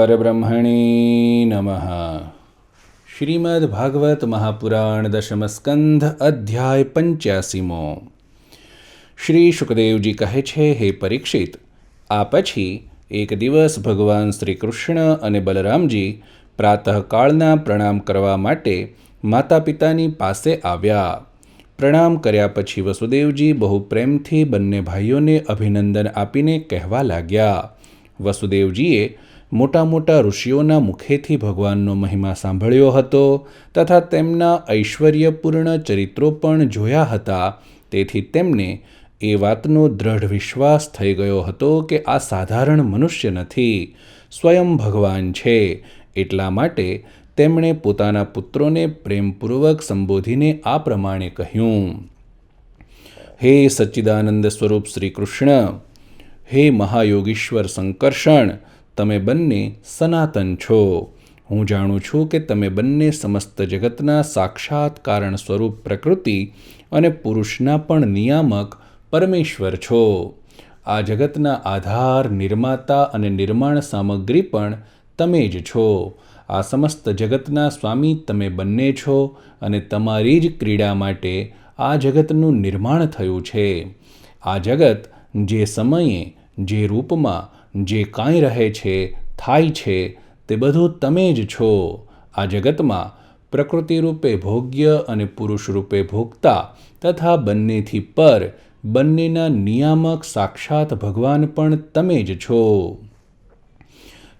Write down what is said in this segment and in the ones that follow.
પરબ્રહ્મણે નમઃ શ્રીમદ્ ભાગવત મહાપુરાણ દશમસ્કંધ અધ્યાય પંચ્યાસીમો શ્રી શુકદેવજી કહે છે હે પરીક્ષિત આ પછી એક દિવસ ભગવાન શ્રી કૃષ્ણ અને બલરામજી પ્રાતઃકાળના પ્રણામ કરવા માટે માતા પિતાની પાસે આવ્યા. પ્રણામ કર્યા પછી વસુદેવજી બહુ પ્રેમથી બંને ભાઈઓને અભિનંદન આપીને કહેવા લાગ્યા. વસુદેવજીએ મોટા મોટા ઋષિઓના મુખેથી ભગવાનનો મહિમા સાંભળ્યો હતો તથા તેમના ઐશ્વર્યપૂર્ણ ચરિત્રો પણ જોયા હતા. તેથી તેમને એ વાતનો દ્રઢ વિશ્વાસ થઈ ગયો હતો કે આ સાધારણ મનુષ્ય નથી. સ્વયં ભગવાન છે. એટલા માટે તેમણે પોતાના પુત્રોને પ્રેમપૂર્વક સંબોધીને આ પ્રમાણે કહ્યું, હે સચ્ચિદાનંદ સ્વરૂપ શ્રી કૃષ્ણ હે મહાયોગીશ્વર સંકર્ષણ, તમે બંને સનાતન છો. હું જાણું છું કે તમે બંને સમસ્ત જગતના સાક્ષાત કારણ સ્વરૂપ પ્રકૃતિ અને પુરુષના પણ નિયામક પરમેશ્વર છો. આ જગતના આધાર, નિર્માતા અને નિર્માણ સામગ્રી પણ તમે જ છો. આ સમસ્ત જગતના સ્વામી તમે બંને છો અને તમારી જ ક્રીડા માટે આ જગતનું નિર્માણ થયું છે. આ જગત જે સમયે, જે રૂપમાં, જે કાંઈ રહે છે, થાય છે, તે બધું તમે જ છો. આ જગતમાં પ્રકૃતિ રૂપે ભોગ્ય અને પુરુષ રૂપે ભોગતા તથા બંનેથી પર બંનેના નિયામક સાક્ષાત ભગવાન પણ તમે જ છો.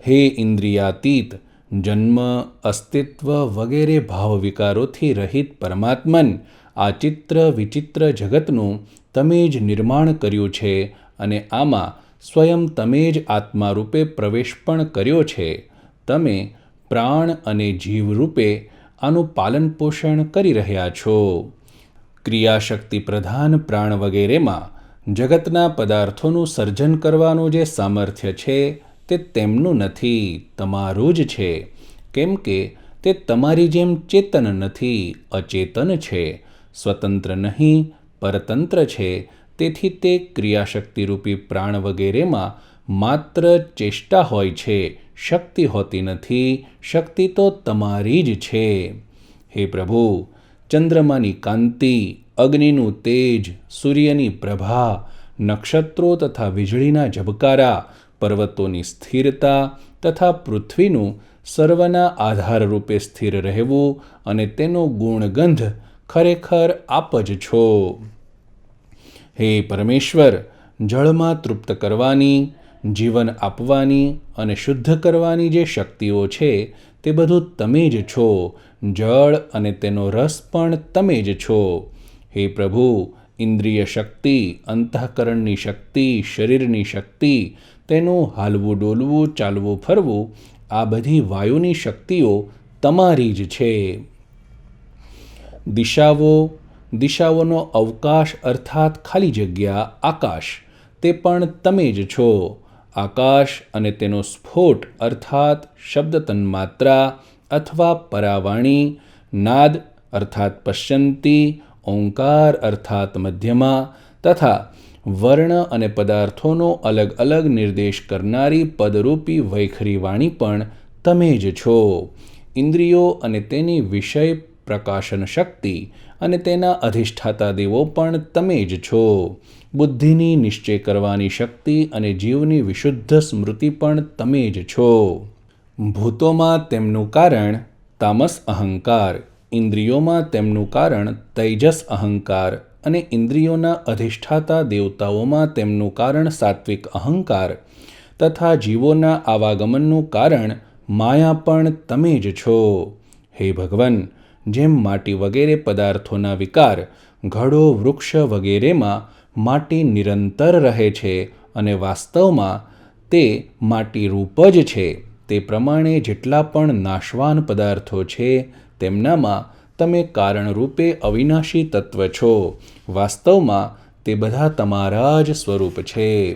હે ઇન્દ્રિયાતીત, જન્મ, અસ્તિત્વ વગેરે ભાવ વિકારોથી રહિત પરમાત્મન, આ ચિત્ર વિચિત્ર જગતનું તમે જ નિર્માણ કર્યું છે અને આમાં સ્વયં તમે જ આત્મા રૂપે પ્રવેશ પણ કર્યો છે. તમે પ્રાણ અને જીવ રૂપે આનું પાલન પોષણ કરી રહ્યા છો. ક્રિયાશક્તિ પ્રધાન પ્રાણ વગેરેમાં જગતના પદાર્થોનું સર્જન કરવાનું જે સામર્થ્ય છે તે તેમનું નથી, તમારું જ છે. કેમ કે તે તમારી જેમ ચેતન નથી, અચેતન છે. સ્વતંત્ર નહીં, પરતંત્ર છે. તેથી તે ક્રિયાશક્તિરૂપી પ્રાણ વગેરેમાં માત્ર ચેષ્ટા હોય છે. શક્તિ હોતી નથી, શક્તિ તો તમારી જ છે. હે પ્રભુ, ચંદ્રમાની કાંતિ, અગ્નિનું તેજ, સૂર્યની પ્રભા, નક્ષત્રો તથા વીજળીના ઝબકારા પર્વતોની સ્થિરતા તથા પૃથ્વીનું સર્વના આધાર રૂપે સ્થિર રહેવું અને તેનો ગુણગંધ ખરેખર આપ જ છો. હે પરમેશ્વર, જળમાં તૃપ્ત કરવાની, જીવન આપવાની અને શુદ્ધ કરવાની જે શક્તિઓ છે તે બધું તમે જ છો. જળ અને તેનો રસ પણ તમે જ છો. હે પ્રભુ, ઇન્દ્રિય શક્તિ, અંતઃકરણની શક્તિ, શરીરની શક્તિ તેનું હાલવું ડોલવું, ચાલવું, ફરવું, આ બધી વાયુની શક્તિઓ તમારી જ છે. દિશાઓ, દિશાઓનો અવકાશ અર્થાત ખાલી જગ્યા, આકાશ, તે પણ તમે જ છો. આકાશ અને તેનો સ્ફોટ અર્થાત શબ્દ તન્માત્રા અથવા પરાવાણી, નાદ અર્થાત પશ્યંતી, ઓંકાર અર્થાત મધ્યમા તથા વર્ણ અને પદાર્થોનો અલગ અલગ નિર્દેશ કરનારી પદરૂપી વૈખરી વાણી પણ તમે જ છો. ઇન્દ્રિયો અને તેની વિષય પ્રકાશન શક્તિ અને તેના અધિષ્ઠાતા દેવો પણ તમે જ છો. બુદ્ધિની નિશ્ચય કરવાની શક્તિ અને જીવની વિશુદ્ધ સ્મૃતિ પણ તમે જ છો. ભૂતોમાં તેમનું કારણ તામસ અહંકાર, ઇન્દ્રિયોમાં તેમનું કારણ તૈજસ અહંકાર અને ઇન્દ્રિયોના અધિષ્ઠાતા દેવતાઓમાં તેમનું કારણ સાત્વિક અહંકાર તથા જીવોના આવાગમનનું કારણ માયા પણ તમે જ છો. હે ભગવાન, જેમ માટી વગેરે પદાર્થોના વિકાર ઘડો વૃક્ષ વગેરેમાં માટી નિરંતર રહે છે અને વાસ્તવમાં તે માટી રૂપ જ છે. તે પ્રમાણે જેટલા પણ નાશવાન પદાર્થો છે, તેમનામાં તમે કારણરૂપે અવિનાશી તત્વ છો. વાસ્તવમાં તે બધા તમારા જ સ્વરૂપ છે.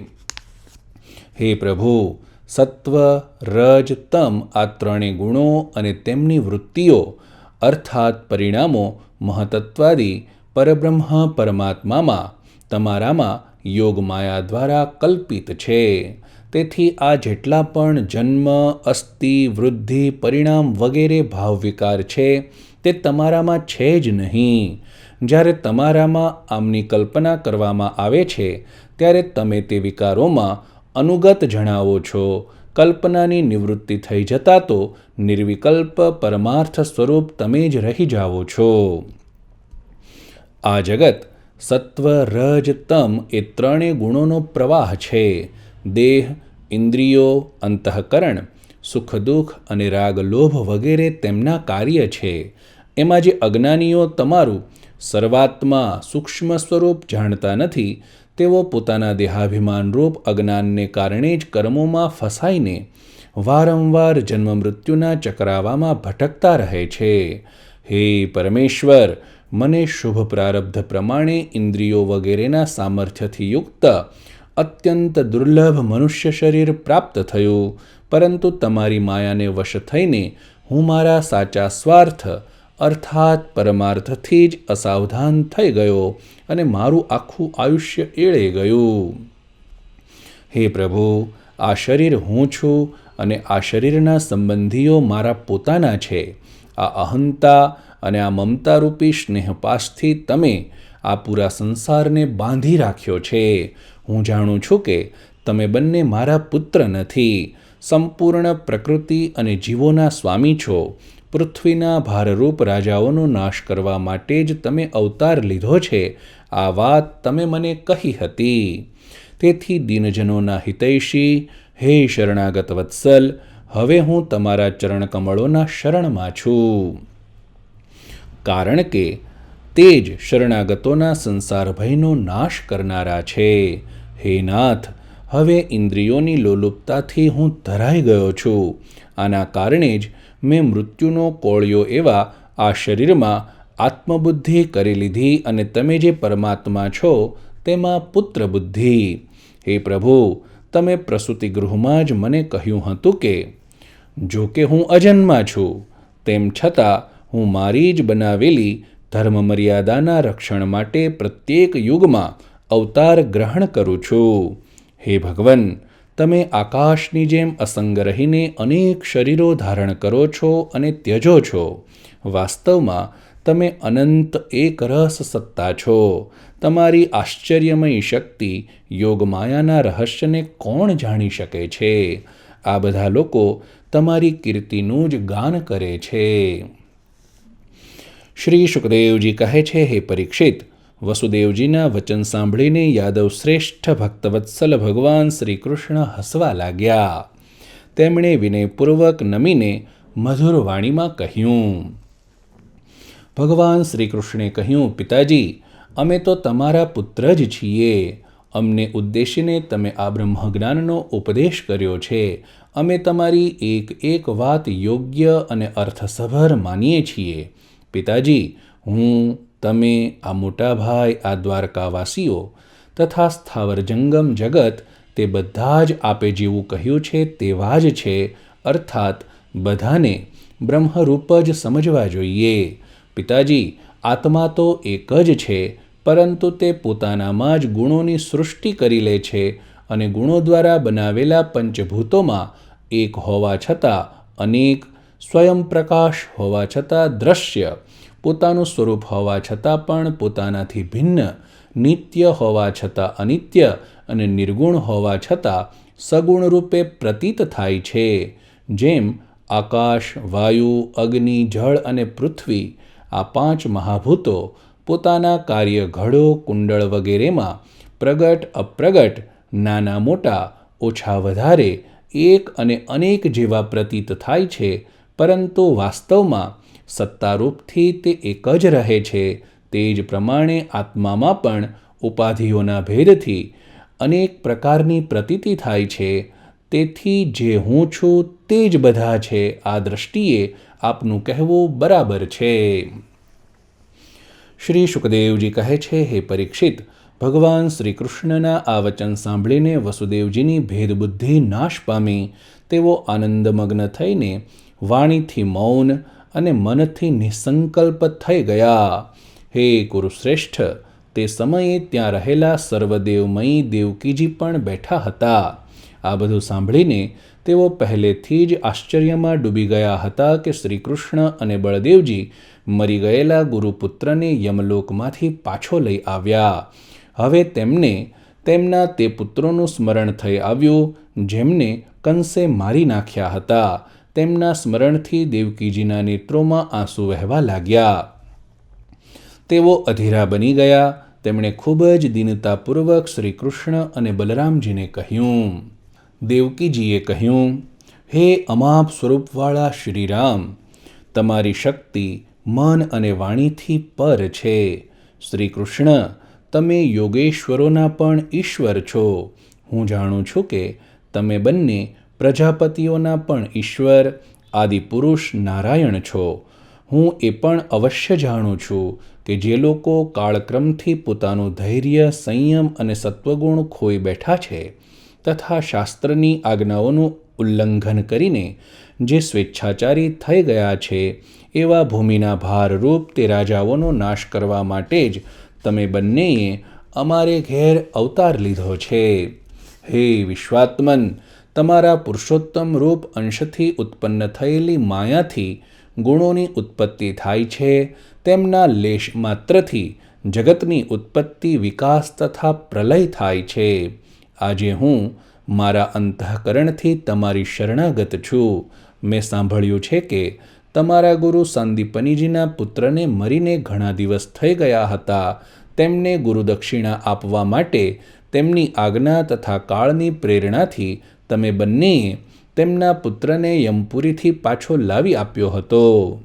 હે પ્રભુ, સત્વ, રજ, તમ આ ત્રણેય ગુણો અને તેમની વૃત્તિઓ, અર્થાત પરિણામો, મહતત્વાદી, પરબ્રહ્મ, પરમાત્મામાં, તમારામાં યોગમાયા દ્વારા કલ્પિત છે. તેથી આ જેટલા પણ જન્મ, અસ્થિ, વૃદ્ધિ, પરિણામ વગેરે ભાવ વિકાર છે, તે તમારામાં છે જ નહીં. જ્યારે તમારામાં આમની કલ્પના કરવામાં આવે છે, ત્યારે તમે તે વિકારોમાં અનુગત જણાવો છો. કલ્પનાની નિવૃત્તિ થઈ જતાં તો નિર્વિકલ્પ પરમાર્થ સ્વરૂપ તમે જ રહી જાઓ છો. આ જગત સત્વ, રજ, તમ એ ત્રણેય ગુણોનો પ્રવાહ છે. દેહ ઇન્દ્રિયો, અંતઃકરણ સુખ દુઃખ અને રાગ લોભ વગેરે તેમના કાર્ય છે. એમાં જે અજ્ઞાનીઓ તમારું સર્વાત્મા સૂક્ષ્મ સ્વરૂપ જાણતા નથી, તેઓ પોતાના દેહાભિમાનરૂપ અજ્ઞાનને કારણે જ કર્મોમાં ફસાઈને વારંવાર જન્મ મૃત્યુના ચક્રાવામાં ભટકતા રહે છે. હે પરમેશ્વર, મને શુભ પ્રારબ્ધ પ્રમાણે ઇન્દ્રિયો વગેરેના સામર્થ્યથી યુક્ત અત્યંત દુર્લભ મનુષ્ય શરીર પ્રાપ્ત થયું, પરંતુ તમારી માયાને વશ થઈને હું મારા સાચા સ્વાર્થ, અર્થાત પરમાર્થથી જ અસાવધાન થઈ ગયો અને મારું આખું આયુષ્ય એળે ગયું. હે પ્રભુ, આ શરીર હું છું અને આ શરીરના સંબંધીઓ મારા પોતાના છે. આ અહંતા અને આ મમતારૂપી સ્નેહપાશથી તમે આ પૂરા સંસારને બાંધી રાખ્યો છે. હું જાણું છું કે તમે બંને મારા પુત્ર નથી. સંપૂર્ણ પ્રકૃતિ અને જીવોના સ્વામી છો. પૃથ્વીના ભારરૂપ રાજાઓનો નાશ કરવા માટે જ તમે અવતાર લીધો છે. આ વાત તમે મને કહી હતી. તેથી દિનજનોના હિતૈષી, હે શરણાગત વત્સલ, હવે હું તમારા ચરણકમળોના શરણમાં છું. કારણ કે તે જ શરણાગતોના સંસાર ભયનો નાશ કરનારા છે. હે નાથ, હવે ઇન્દ્રિયોની લોલુપતાથી હું ધરાઈ ગયો છું. આના કારણે જ મેં મૃત્યુનો કોળિયો એવા આ શરીરમાં આત્મબુદ્ધિ કરી લીધી અને તમે જે પરમાત્મા છો, તેમાં પુત્ર બુદ્ધિ હે પ્રભુ, તમે પ્રસૂતિ ગૃહમાં જ મને કહ્યું હતું કે જો કે હું અજન્મા છું, તેમ છતાં હું મારી જ બનાવેલી ધર્મ મર્યાદાના રક્ષણ માટે પ્રત્યેક યુગમાં અવતાર ગ્રહણ કરું છું. હે ભગવન, તમે આકાશની જેમ અસંગ રહીને અનેક શરીરો ધારણ કરો છો અને ત્યજો છો. વાસ્તવમાં, તમે અનંત એક રસ સત્તા છો. તમારી આશ્ચર્યમય શક્તિ યોગમાયાના રહસ્યને કોણ જાણી શકે છે? આ બધા લોકો તમારી કીર્તિનું જ ગાન કરે છે. શ્રી સુખદેવજી કહે છે, હે પરીક્ષિત, વસુદેવજીના વચન સાંભળીને યાદવ શ્રેષ્ઠ ભક્તવત્સલ ભગવાન શ્રી કૃષ્ણ હસવા લાગ્યા. તેમણે વિનયપૂર્વક નમીને મધુર વાણીમાં કહ્યું. ભગવાન શ્રી કૃષ્ણે કહ્યું, પિતાજી, અમે તો તમારા પુત્ર જ છીએ. અમને ઉદ્દેશીને તમે આ બ્રહ્મજ્ઞાનનો ઉપદેશ કર્યો છે. અમે તમારી એક એક વાત યોગ્ય અને અર્થસભર માનીએ છીએ. પિતાજી, હું, તમે, આ મોટા ભાઈ, આ દ્વારકાવાસીઓ તથા સ્થાવર જંગમ જગત તે બધા જ આપે જેવું કહ્યું છે તેવા જ છે, અર્થાત બધાને બ્રહ્મરૂપ જ સમજવા જોઈએ. પિતાજી, આત્મા તો એક જ છે, પરંતુ તે પોતાનામાં જ ગુણોની સૃષ્ટિ કરી લે છે અને ગુણો દ્વારા બનાવેલા પંચભૂતોમાં એક હોવા છતાં અનેક સ્વયં પ્રકાશ હોવા છતાં દ્રશ્ય, પોતાનું સ્વરૂપ હોવા છતાં પણ પોતાનાથી ભિન્ન, નિત્ય હોવા છતાં અનિત્ય અને નિર્ગુણ હોવા છતાં સગુણ રૂપે પ્રતીત થાય છે. જેમ આકાશ, વાયુ, અગ્નિ, જળ અને પૃથ્વી આ પાંચ મહાભૂતો પોતાના કાર્ય ઘડો કુંડળ વગેરેમાં પ્રગટ, અપ્રગટ, નાના મોટા, ઓછા વધારે, એક અને અનેક જેવા પ્રતીત થાય છે પરંતુ વાસ્તવમાં સત્તારૂપથી તે એક જ રહે છે, તે જ પ્રમાણે આત્મામાં પણ ઉપાધિઓના ભેદથી અનેક પ્રકારની પ્રતીતિ થાય છે. તેથી જે હું છું તે જ બધા છે, આ દૃષ્ટિએ આપનું કહેવું બરાબર છે. શ્રી સુખદેવજી કહે છે, હે પરીક્ષિત, ભગવાન શ્રી કૃષ્ણના આ વચન સાંભળીને વસુદેવજીની ભેદબુદ્ધિ નાશ પામી. તેઓ આનંદમગ્ન થઈને વાણીથી મૌન અને મનથી નિસંકલ્પ થઈ ગયા. હે કુરુશ્રેષ્ઠ તે સમયે ત્યાં રહેલા સર્વદેવમયી દેવકીજી પણ બેઠા હતા. આ બધું સાંભળીને તેઓ પહેલેથી જ આશ્ચર્યમાં ડૂબી ગયા હતા કે શ્રી કૃષ્ણ અને બળદેવજી મરી ગયેલા ગુરુપુત્રને યમલોકમાંથી પાછો લઈ આવ્યા. હવે તેમને, તેમના તે પુત્રોનું સ્મરણ થઈ આવ્યું, જેમને કંસે મારી નાખ્યા હતા. તેમના સ્મરણથી દેવકીજીના નેત્રોમાં આંસુ વહેવા લાગ્યા. તેઓ અધીરા બની ગયા. તેમણે ખૂબ જ દીનતાપૂર્વક શ્રી કૃષ્ણ અને બલરામજીને કહ્યું. દેવકીજીએ કહ્યું, હે અમાપ સ્વરૂપવાળા શ્રીરામ, તમારી શક્તિ મન અને વાણીથી પર છે. શ્રી કૃષ્ણ તમે યોગેશ્વરોના પણ ઈશ્વર છો. હું જાણું છું કે તમે બંને પ્રજાપતિઓના પણ ઈશ્વર, આદિપુરુષ, નારાયણ છો. હું એ પણ અવશ્ય જાણું છું કે જે લોકો કાળક્રમથી પોતાનું ધૈર્ય, સંયમ અને સત્વગુણ ખોઈ બેઠા છે તથા શાસ્ત્રની આજ્ઞાઓનું ઉલ્લંઘન કરીને જે સ્વેચ્છાચારી થઈ ગયા છે, એવા ભૂમિના ભારરૂપ તે રાજાઓનો નાશ કરવા માટે જ તમે બંનેએ અમારે ઘેર અવતાર લીધો છે. હે વિશ્વાત્મન તમારા પુરુષોત્તમ રૂપ અંશથી ઉત્પન્ન થયેલી માયાથી ગુણોની ઉત્પત્તિ થાય છે, તેમના લેશ માત્રથી જગતની ઉત્પત્તિ વિકાસ તથા પ્રલય થાય છે. આજે હું મારા અંતઃકરણથી તમારી શરણાગત છું. મેં સાંભળ્યું છે કે તમારા ગુરુ સાંદીપનીજીના પુત્રને મરીને ઘણા દિવસ થઈ ગયા હતા. તેમને ગુરુદક્ષિણા આપવા માટે તેમની આજ્ઞા તથા કાળની પ્રેરણાથી તમે બંનેએ તેમના પુત્રને યમપુરીથી પાછો લાવી આપ્યો હતો.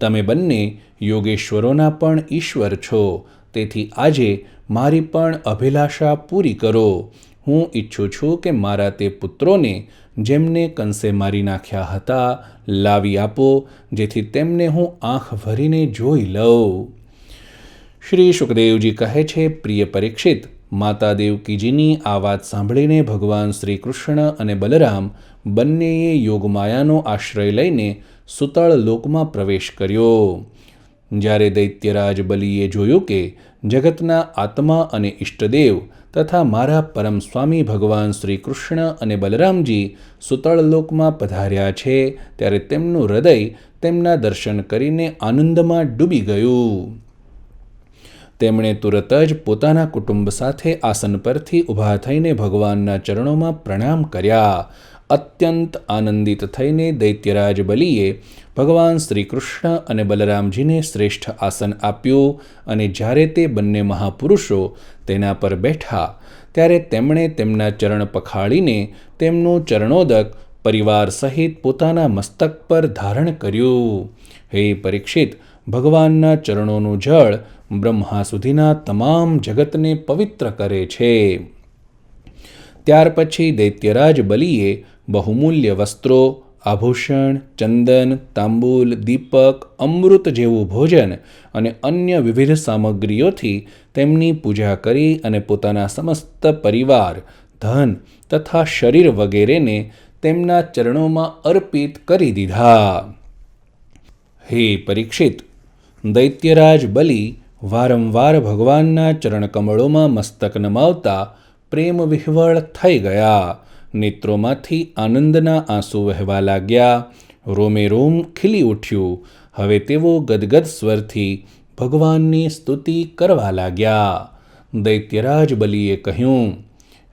તમે બંને યોગેશ્વરોના પણ ઈશ્વર છો. તેથી આજે મારી પણ અભિલાષા પૂરી કરો. હું ઈચ્છું છું કે મારા તે પુત્રોને જેમને કંસે મારી નાખ્યા હતા લાવી આપો, જેથી તેમને હું આંખ ભરીને જોઈ લઉં. શ્રી સુખદેવજી કહે છે, પ્રિય પરીક્ષિત માતા દેવકીજીની આ વાત સાંભળીને ભગવાન શ્રી કૃષ્ણ અને બલરામ બંનેએ યોગમાયાનો આશ્રય લઈને સુતળ લોકમાં પ્રવેશ કર્યો. જ્યારે દૈત્યરાજ બલીએ જોયું કે જગતના આત્મા અને ઇષ્ટદેવ તથા મારા પરમ સ્વામી ભગવાન શ્રી કૃષ્ણ અને બલરામજી સુતળ લોકમાં પધાર્યા છે, ત્યારે તેમનું હૃદય તેમના દર્શન કરીને આનંદમાં ડૂબી ગયું. તેમણે તુરત જ પોતાના કુટુંબ સાથે આસન પરથી ઊભા થઈને ભગવાનના ચરણોમાં પ્રણામ કર્યા. અત્યંત આનંદિત થઈને દૈત્યરાજ બલિએ ભગવાન શ્રી કૃષ્ણ અને બલરામજીને શ્રેષ્ઠ આસન આપ્યું અને જ્યારે તે બંને મહાપુરુષો તેના પર બેઠા, ત્યારે તેમણે તેમના ચરણ પખાળીને તેમનું ચરણોદક પરિવાર સહિત પોતાના મસ્તક પર ધારણ કર્યું. હે પરીક્ષિત ભગવાનના ચરણોનું જળ બ્રહ્મા સુધીના તમામ જગતને પવિત્ર કરે છે. ત્યાર પછી દૈત્યરાજ બલિએ બહુમૂલ્ય વસ્ત્રો, આભૂષણ, ચંદન, તાંબુલ, દીપક, અમૃત જેવું ભોજન અને અન્ય વિવિધ સામગ્રીઓથી તેમની પૂજા કરી અને પોતાના સમસ્ત પરિવાર, ધન તથા શરીર વગેરેને તેમના ચરણોમાં અર્પિત કરી દીધા. હે પરીક્ષિત દૈત્યરાજ બલિ વારંવાર ભગવાનના ચરણકમળોમાં મસ્તક નમાવતા પ્રેમ વિહવળ થઈ ગયા. નેત્રોમાંથી આનંદના આંસુ વહેવા લાગ્યા. રોમે રોમ ખીલી ઉઠ્યું. હવે તેઓ ગદગદ સ્વરથી ભગવાનની સ્તુતિ કરવા લાગ્યા. દૈત્યરાજ બલિએ કહ્યું,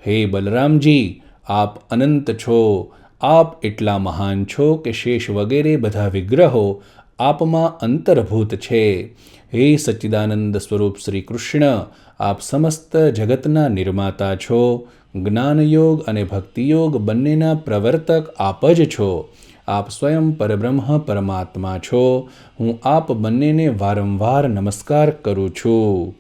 હે બલરામજી, આપ અનંત છો. આપ એટલા મહાન છો કે શેષ વગેરે બધા વિગ્રહો આપમાં અંતર્ભૂત છે. હે સચ્ચિદાનંદ સ્વરૂપ શ્રી કૃષ્ણ, આપ સમસ્ત જગતના નિર્માતા છો. જ્ઞાનયોગ અને ભક્તિયોગ બંનેના પ્રવર્તક આપ જ છો. આપ સ્વયં પરબ્રહ્મ પરમાત્મા છો. હું આપ બંનેને વારંવાર નમસ્કાર કરું છું.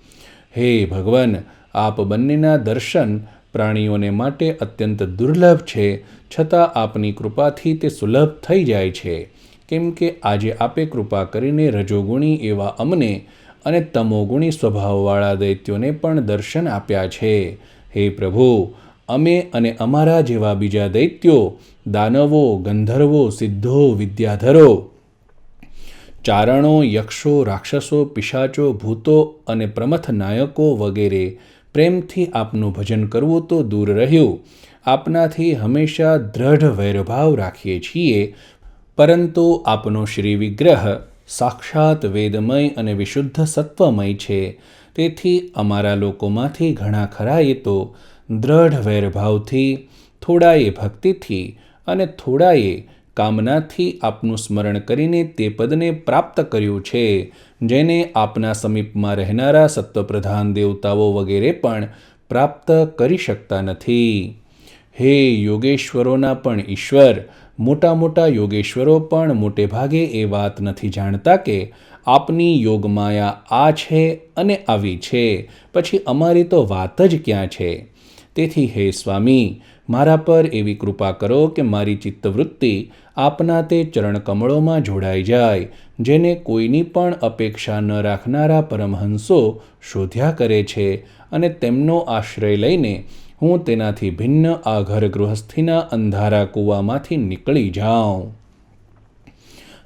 હે ભગવાન, આપ બંનેના દર્શન પ્રાણીઓને માટે અત્યંત દુર્લભ છે. છતાં આપની કૃપાથી તે સુલભ થઈ જાય છે. કેમ કે આજે આપે કૃપા કરીને રજોગુણી એવા અમને અને તમોગુણી સ્વભાવવાળા દૈત્યોને પણ દર્શન આપ્યા છે. હે પ્રભુ, અમે અને અમારા જેવા બીજા દૈત્યો, દાનવો, ગંધર્વો, સિદ્ધો, વિદ્યાધરો, ચારણો, યક્ષો, રાક્ષસો, પિશાચો, ભૂતો અને પ્રમથ નાયકો વગેરે પ્રેમથી આપનું ભજન કરવું તો દૂર રહ્યું. આપનાથી હંમેશા દ્રઢ વૈરભાવ રાખીએ છીએ. પરંતુ આપનો શ્રી વિગ્રહ સાક્ષાત વેદમય અને વિશુદ્ધ સત્વમય છે. તેથી અમારા લોકોમાંથી ઘણા ખરાએ તો દ્રઢ વૈરભાવથી, થોડાએ ભક્તિથી અને થોડાએ કામનાથી આપનું સ્મરણ કરીને તે પદને પ્રાપ્ત કર્યું છે, જેને આપના સમીપમાં રહેનારા સત્વપ્રધાન દેવતાઓ વગેરે પણ પ્રાપ્ત કરી શકતા નથી. હે યોગેશ્વરોના પણ ઈશ્વર મોટા મોટા યોગેશ્વરો પણ મોટે ભાગે એ વાત નથી જાણતા કે આપની યોગમાયા આ છે અને આવી છે. પછી અમારી તો વાત જ ક્યાં છે? તેથી હે સ્વામી, મારા પર એવી કૃપા કરો કે મારી ચિત્તવૃત્તિ આપના તે ચરણકમળોમાં જોડાઈ જાય, જેને કોઈની પણ અપેક્ષા ન રાખનારા પરમહંસો શોધ્યા કરે છે અને તેમનો આશ્રય લઈને હું તેનાથી ભિન્ન આ ઘર ગૃહસ્થિના અંધારા કૂવામાંથી નીકળી જાઉં.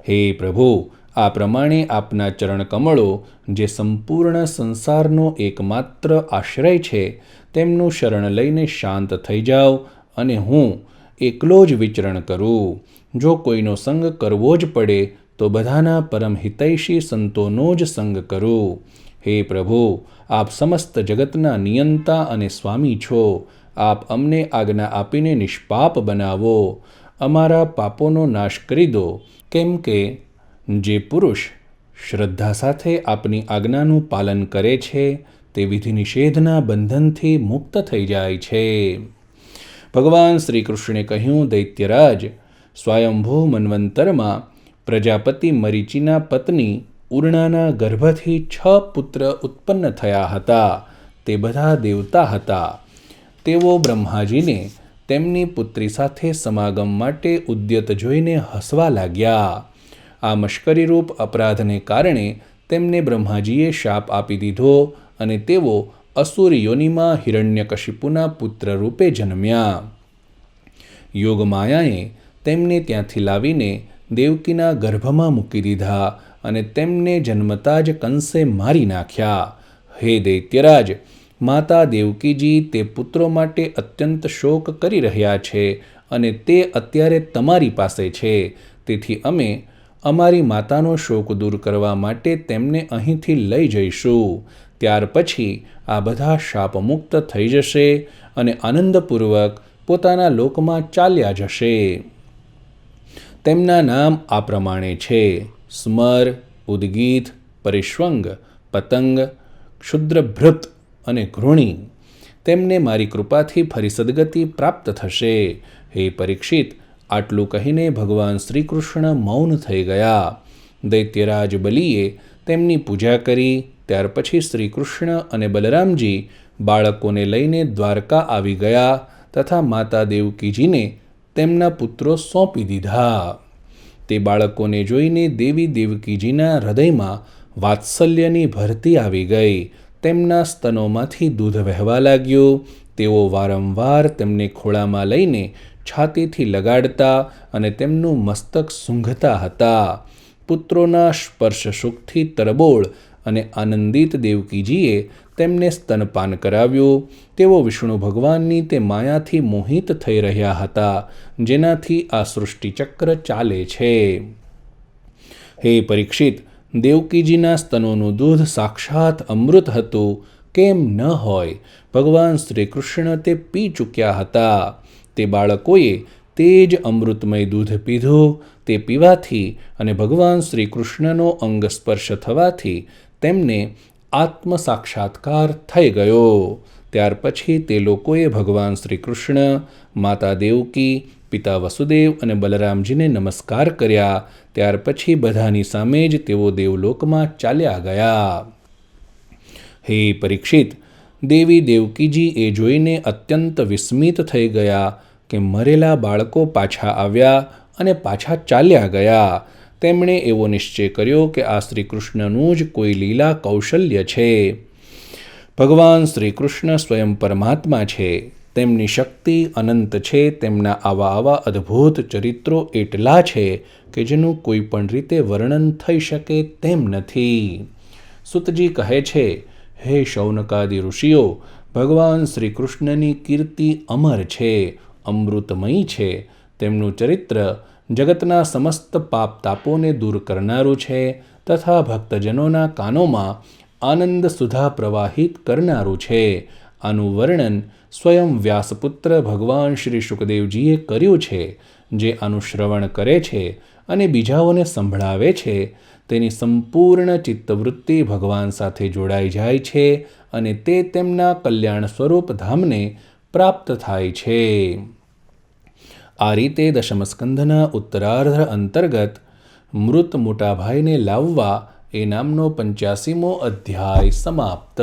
હે પ્રભુ, આ પ્રમાણે આપના ચરણકમળો જે સંપૂર્ણ સંસારનો એકમાત્ર આશ્રય છે, તેમનું શરણ લઈને શાંત થઈ જાઓ અને હું એકલો જ વિચરણ કરું. જો કોઈનો સંગ કરવો જ પડે, તો બધાના પરમ હિતૈષી સંતોનો જ સંગ કરું. હે પ્રભુ, આપ સમસ્ત જગતના નિયંતા અને સ્વામી છો. આપ અમને આજ્ઞા આપીને નિષ્પાપ બનાવો. અમારા પાપોનો નાશ કરી દો, કેમ કે જે પુરુષ શ્રદ્ધા સાથે આપની આજ્ઞાનું પાલન કરે છે, તે વિધિ નિષેધના બંધનથી મુક્ત થઈ જાય છે. ભગવાન શ્રી કૃષ્ણે કહ્યું, દૈત્યરાજ, સ્વયંભૂ મન્વંતરમાં પ્રજાપતિ મરીચીના પત્ની ઉર્ણાના ગર્ભથી છ પુત્ર ઉત્પન્ન થયા હતા. તે બધા દેવતા હતા. તેઓ બ્રહ્માજીને તેમની પુત્રી સાથે સમાગમ માટે ઉદ્યત જોઈને હસવા લાગ્યા. આ મશ્કરીરૂપ અપરાધને કારણે તેમને બ્રહ્માજીએ શાપ આપી દીધો અને તેઓ અસુર યોનિમાં હિરણ્યકશિપુના પુત્ર રૂપે જન્મ્યા. યોગમાયાએ તેમને ત્યાંથી લાવીને દેવકીના ગર્ભમાં મૂકી દીધા અને તેમને જન્મતા જ કંસે મારી નાખ્યા. હે દૈત્યરાજ, માતા દેવકીજી તે પુત્રો માટે અત્યંત શોક કરી રહ્યા છે અને તે અત્યારે તમારી પાસે છે. તેથી અમે અમારી માતાનો શોક દૂર કરવા માટે તેમને અહીંથી લઈ જઈશું. ત્યાર પછી આ બધા શાપમુક્ત થઈ જશે અને આનંદપૂર્વક પોતાના લોકમાં ચાલ્યા જશે. તેમના નામ આ પ્રમાણે છે. સ્મર, ઉદ્ગીત, પરિશ્વંગ, પતંગ ક્ષુદ્રભૃત અને ઘૃણી. તેમને મારી કૃપાથી ફરી સદગતિ પ્રાપ્ત થશે. હે પરીક્ષિત, આટલું કહીને ભગવાન શ્રીકૃષ્ણ મૌન થઈ ગયા. દૈત્યરાજ બલિએ તેમની પૂજા કરી, ત્યાર પછી શ્રીકૃષ્ણ અને બલરામજી બાળકોને લઈને દ્વારકા આવી ગયા તથા માતા દેવકીજીને તેમના પુત્રો સોંપી દીધા. તે બાળકોને જોઈને દેવી દેવકીજીના હૃદયમાં વાત્સલ્યની ભરતી આવી ગઈ. તેમના સ્તનોમાંથી દૂધ વહેવા લાગ્યું. તેઓ વારંવાર તેમને ખોળામાં લઈને છાતીથી લગાડતા અને તેમનું મસ્તક સૂંઘતા હતા. પુત્રોના સ્પર્શ સુખથી તરબોળ અને આનંદિત દેવકીજીએ તેમને સ્તનપાન કરાવ્યું. તેઓ વિષ્ણુ ભગવાનની તે માયાથી મોહિત થઈ રહ્યા હતા, જેનાથી આ સૃષ્ટિચક્ર ચાલે છે. હે પરીક્ષિત, દેવકીજીના સ્તનોનું દૂધ સાક્ષાત અમૃત હતું, કેમ ન હોય? ભગવાન શ્રી કૃષ્ણ તે પી ચૂક્યા હતા. તે બાળકોએ તે જ અમૃતમય દૂધ પીધું, તે પીવાથી અને ભગવાન શ્રી કૃષ્ણનો અંગ સ્પર્શ થવાથી તેમને આત્મ સાક્ષાત્કાર થઈ ગયો. ત્યાર પછી તે લોકોએ ભગવાન શ્રી કૃષ્ણ માતા દેવકી, પિતા વસુદેવ અને બલરામજીને નમસ્કાર કર્યા. ત્યાર પછી બધાની સામે જ તેઓ દેવલોકમાં ચાલ્યા ગયા. હે પરીક્ષિત, દેવી દેવકીજી એ જોઈને અત્યંત વિસ્મિત થઈ ગયા કે મરેલા બાળકો પાછા આવ્યા અને પાછા ચાલ્યા ગયા. તેમણે એવો નિશ્ચય કર્યો કે આ શ્રી કૃષ્ણનું જ કોઈ લીલા કૌશલ્ય છે. ભગવાન શ્રી કૃષ્ણ સ્વયં પરમાત્મા છે. તેમની શક્તિ અનંત છે. તેમના આવા આવા અદ્ભુત ચરિત્રો એટલા છે કે જેનું કોઈ પણ રીતે વર્ણન થઈ શકે તેમ નથી. સુતજી કહે છે, હે શૌનકાદિ ઋષિઓ, ભગવાન શ્રી કૃષ્ણની કીર્તિ અમર છે, અમૃતમયી છે. તેમનું ચરિત્ર જગતના સમસ્ત પાપ તાપોને દૂર કરનારું છે તથા ભક્તજનોના કાનોમાં આનંદ સુધા પ્રવાહિત કરનારું છે. આનું વર્ણન સ્વયં વ્યાસપુત્ર ભગવાન શ્રી સુખદેવજીએ કર્યું છે, જે આનું શ્રવણ કરે છે અને બીજાઓને સંભળાવે છે. તેની સંપૂર્ણ ચિત્તવૃત્તિ ભગવાન સાથે જોડાઈ જાય છે અને તે તેમના કલ્યાણ સ્વરૂપ ધામને પ્રાપ્ત થાય છે. આ રીતે દશમસ્કંધના ઉત્તરાર્ધ અંતર્ગત મૃત મોટાભાઈને લાવવા એ નામનો પંચ્યાસીમો અધ્યાય સમાપ્ત.